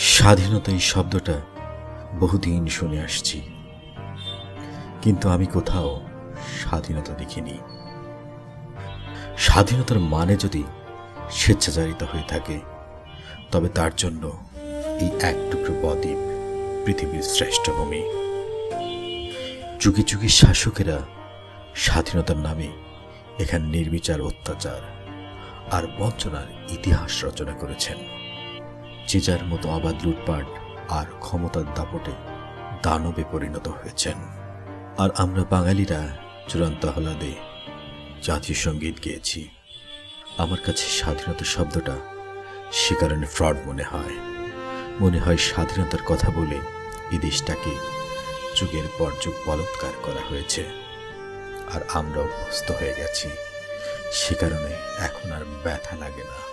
স্বাধীনতা এই শব্দটা বহুদিন শুনে আসছি। কিন্তু আমি কোথাও স্বাধীনতা দেখিনি। স্বাধীনতার মানে যদি স্বেচ্ছাচারিতা হয়ে থাকে, তবে তার জন্য এই এক টুকরো বদ্বীপ পৃথিবীর শ্রেষ্ঠ ভূমি। যুগে যুগে শাসকেরা স্বাধীনতার নামে এখানে নির্বিচার অত্যাচার আর বঞ্চনার ইতিহাস রচনা করেছেন। যে যার মতো আবাদ লুটপাট আর ক্ষমতার দাপটে দানবে পরিণত হয়েছেন। আর আমরা বাঙালিরা চূড়ান্ত হলাদে জাতীয় সংগীত গেয়েছি। আমার কাছে স্বাধীনতা শব্দটা সে কারণে ফ্রড মনে হয়। মনে হয় স্বাধীনতার কথা বলে এই দেশটাকে যুগের পর যুগ বলৎকার করা হয়েছে। আর আমরা অভ্যস্ত হয়ে গেছি। সে কারণে এখন আর ব্যথা লাগে না।